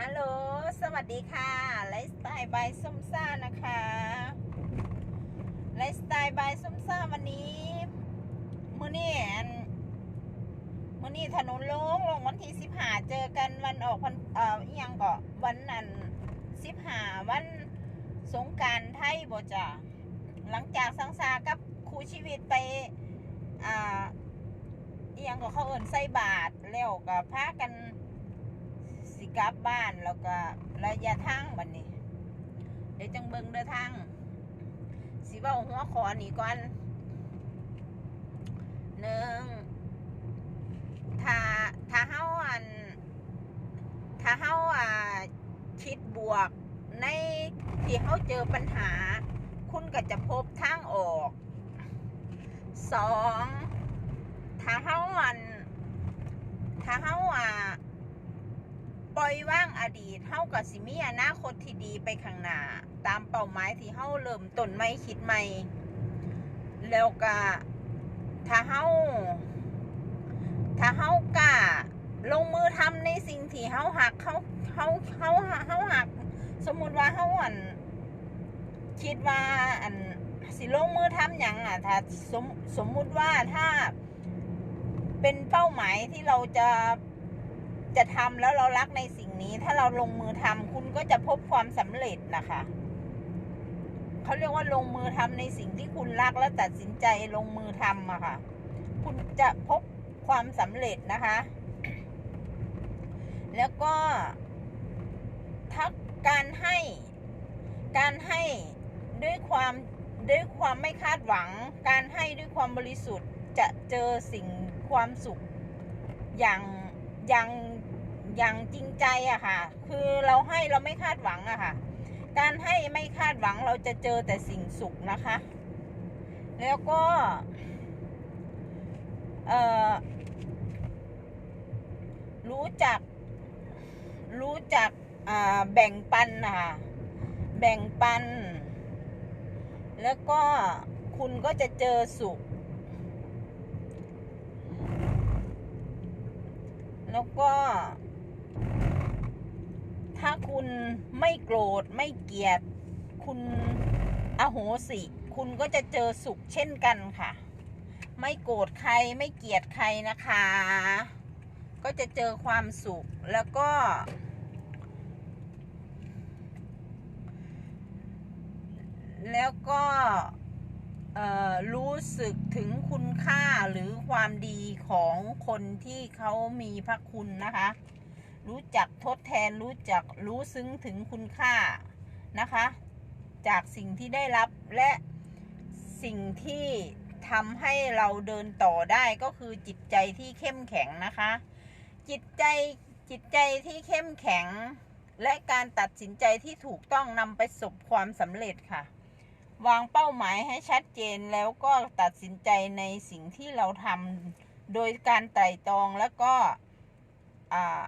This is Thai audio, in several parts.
ฮัลโหล สวัสดีค่ะ ไลฟ์สไตล์บายส้มซ่านะคะ ไลฟ์สไตล์บายส้มซ่าวันนี้มื้อนี้อนมื้อนี้ถนนโล่งลงวันที่สิบห้าเจอกันวันออกพันเอ่ออิหยังก็วันนั้นสิบห้าวันสงการไทยบ่จ้ะหลังจากสังสากับครูชีวิตไป อ่าอิหยังก็เขาเอินใส่บาทแล้วก็พากัน กลับบ้านแล้วก็ระยะทางบัดนนี้ เดี๋ยวจังเบิงเดินทางสิเว่าหัวขอนี่ก่อนหนึ่งถ้าถ้าเฮาอันถ้าเฮาอ่าคิดบวกในที่เฮาเจอปัญหา คุณก็จะพบทางออกสองถ้าเฮาอันถ้าเฮาอ่า ปล่อยว่างอดีตเท่ากับสิมีอนาคตที่ดีไปข้างหน้า ตามเป้าหมายที่เฮาเริ่มต้นไม่คิดใหม่ แล้วก็ถ้าเฮาถ้าเฮากล้าลงมือทำในสิ่งที่เฮาหักเฮาเฮาเฮาเฮาหัก สมมุติว่าเฮาอันคิดว่าอันสิลงมือทำอย่างอะถ้าสมสมมุติว่าถ้าเป็นเป้าหมายที่เราจะ จะทำแล้วเรารักในสิ่งนี้ ถ้าเราลงมือทำคุณก็จะพบความสำเร็จนะคะเขาเรียกว่าลงมือทำในสิ่งที่คุณรักและตัดสินใจลงมือทำอะค่ะ คุณจะพบความสำเร็จนะคะ แล้วก็ถ้าการให้การให้ด้วยความด้วยความไม่คาดหวัง การให้ด้วยความบริสุทธิ์จะเจอสิ่งความสุขอย่างอย่าง อย่างจริงใจอะค่ะ คือเราให้เราไม่คาดหวังอะค่ะ การให้ไม่คาดหวังเราจะเจอแต่สิ่งสุขนะคะ แล้วก็ เอ่อ รู้จัก รู้จักแบ่งปันนะคะแบ่งปัน แล้วก็คุณก็จะเจอสุข แล้วก็ คุณไม่โกรธไม่เกลียด คุณอโหสิ คุณก็จะเจอสุขเช่นกันค่ะ ไม่โกรธใครไม่เกลียดใครนะคะ ก็จะเจอความสุขแล้วก็ แล้วก็รู้สึกถึงคุณค่าหรือความดีของคนที่เขามีพระคุณนะคะ รู้จักทดแทนรู้จักรู้ซึ้งถึงคุณค่านะคะ จากสิ่งที่ได้รับและสิ่งที่ทำให้เราเดินต่อได้ก็คือจิตใจที่เข้มแข็งนะคะ จิตใจจิตใจที่เข้มแข็ง และการตัดสินใจที่ถูกต้องนำไปสบความสำเร็จค่ะ วางเป้าหมายให้ชัดเจนแล้วก็ตัดสินใจในสิ่งที่เราทำโดยการไตร่ตรองแล้วก็อ่า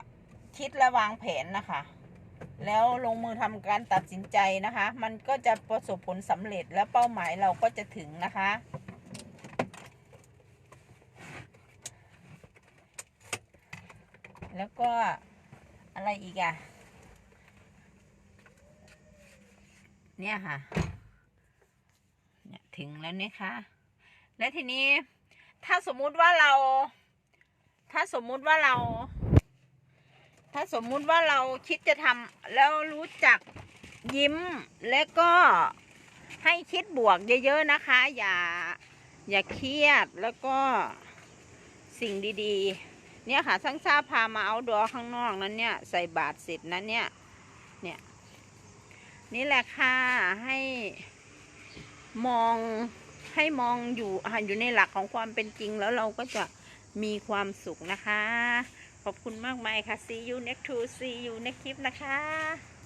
คิดและวางแผนนะคะ แล้วลงมือทำการตัดสินใจนะคะ มันก็จะประสบผลสำเร็จและเป้าหมายเราก็จะถึงนะคะ แล้วก็อะไรอีกอะเนี่ยค่ะเนี่ยถึงแล้วนี่คะและทีนี้ถ้าสมมุติว่าเรา ถ้าสมมุติว่าเรา ถ้าสมมุติว่าเราคิดจะทำแล้วรู้จักยิ้มและก็ให้คิดบวกเยอะๆนะคะ อย่าอย่าเครียดแล้วก็สิ่งดีๆ เนี่ยค่ะสังซาพามาเอาดอข้างนอกนั้นเนี่ย ใส่บาทเสร็จนั้นเนี่ย เนี่ย นี่แหละค่ะให้มองให้มองอยู่อ่าอยู่ในหลักของความเป็นจริงแล้วเราก็จะมีความสุขนะคะ ขอบคุณมากมายค่ะ see you next to see you next clip นะคะ